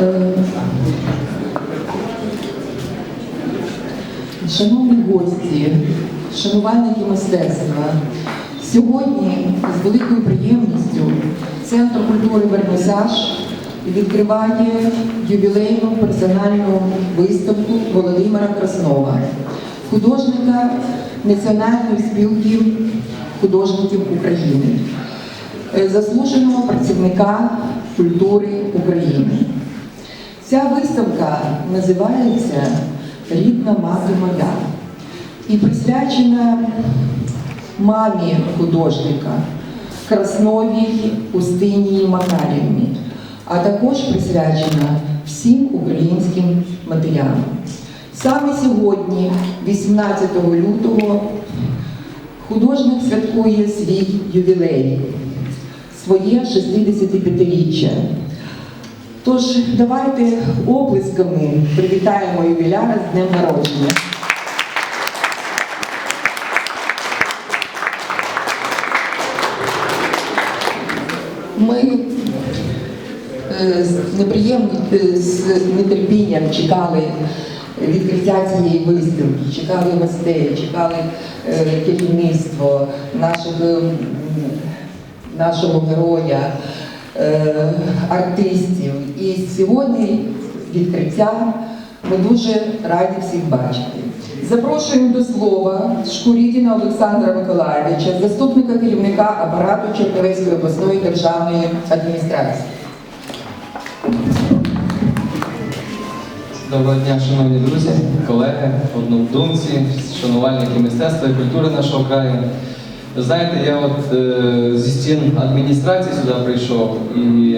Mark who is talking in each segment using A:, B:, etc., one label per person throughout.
A: Е, Шановні гості, шанувальники мистецтва, сьогодні з великою приємністю Центр культури Вернисаж відкриває ювілейну персональну виставку Володимира Краснова, художника Національної спілки художників України, е, заслуженого працівника культури України. Ця виставка називається Рідна мати моя і присвячена мамі художника Красновій Устинії Макарівні, а також присвячена всім українським матерям. Саме сьогодні, 18 лютого, художник святкує свій ювілей, своє 65-річчя. Тож давайте оплесками привітаємо ювіляра з днем народження. Ми е, з неприємним е, з нетерпінням чекали відкриття цієї виставки, чекали гостей, чекали е, керівництво нашого, нашого героя, артистів. І сьогодні відкриття ми дуже раді всіх бачити. Запрошуємо до слова Шкурідіна Олександра Миколаєвича, заступника керівника апарату Чернівецької обласної державної адміністрації.
B: Доброго дня, шановні друзі, колеги, однодумці, шанувальники мистецтва і культури нашого краю. Знаєте, я от е, зі стін адміністрації сюди прийшов, і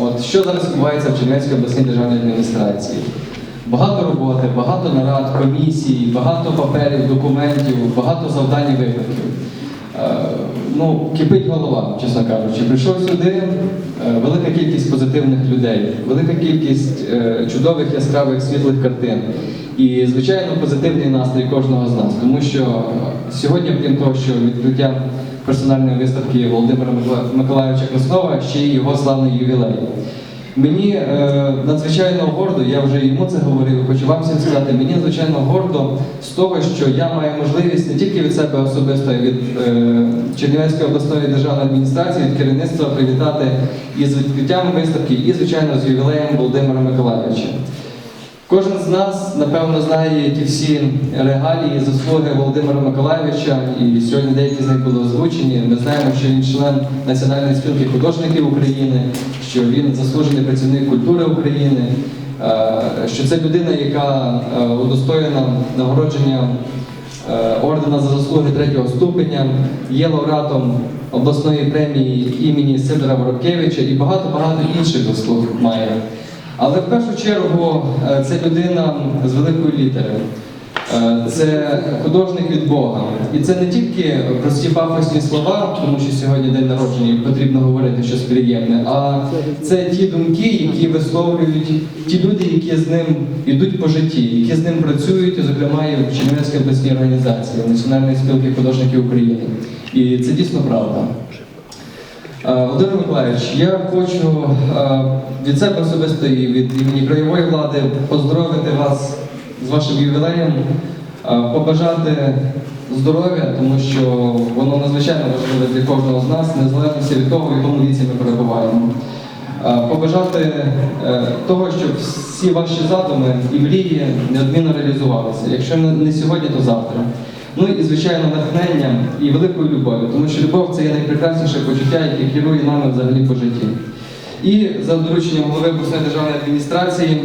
B: от що зараз відбувається в Чернівецькій обласній державній адміністрації? Багато роботи, багато нарад, комісій, багато паперів, документів, багато завдань і викликів. Е, ну, кипить голова, чесно кажучи. Прийшов сюди е, велика кількість позитивних людей, велика кількість е, чудових, яскравих, світлих картин. І, звичайно, позитивний настрій кожного з нас. Тому що е, сьогодні, крім того, що відкриття персональної виставки Володимира Микола- Миколайовича Краснова, ще й його славний ювілей. Мені е, надзвичайно гордо, я вже йому це говорив, хочу вам всім сказати, мені надзвичайно гордо з того, що я маю можливість не тільки від себе особисто, від е, Чернівецької обласної державної адміністрації, від керівництва привітати із відкриттям виставки і, звичайно, з ювілеєм Володимира Миколайовича. Кожен з нас, напевно, знає ті всі регалії, заслуги Володимира Миколайовича, і сьогодні деякі з них були озвучені. Ми знаємо, що він член Національної спілки художників України, що він заслужений працівник культури України, е, що це людина, яка е, удостоєна нагородження е, ордена за заслуги третього ступеня, є лауреатом обласної премії імені Сидора Воробкевича і багато-багато інших заслуг має. Але в першу чергу е, це людина з великої літери. Е, Це художник від Бога. І це не тільки прості пафосні слова, тому що сьогодні день народження і потрібно говорити щось приємне, а це ті думки, які висловлюють ті люди, які з ним йдуть по житті, які з ним працюють, зокрема, і в Чернівецькій обласній організації Національної спілки художників України. І це дійсно правда. Е, Володимир Миколаївич, я хочу е, від себе особисто і від імені краєвої влади поздоровити вас з вашим ювілеєм, е, побажати здоров'я, тому що воно надзвичайно важливе для кожного з нас, незалежно від того, в якому віці ми перебуваємо. Побажати того, щоб всі ваші задуми і мрії неодмінно реалізувалися. Якщо не сьогодні, то завтра. Ну і звичайно натхненням і великою любов'ю, тому що любов це є найпрекрасніше почуття, яке керує нами взагалі по житті. І за дорученням голови обласної державної адміністрації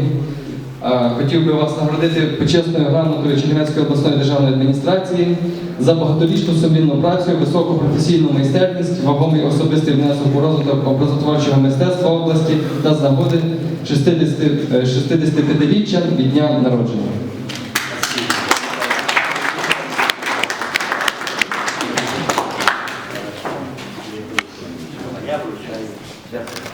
B: хотів би вас нагородити почесною грамотою Чернівецької обласної державної адміністрації за багаторічну сумлінну працю, високу професійну майстерність, вагомий особистий внесок у розвиток образотворчого мистецтва області та з нагоди 60, е, 65-річчя від дня народження. 시작합니다.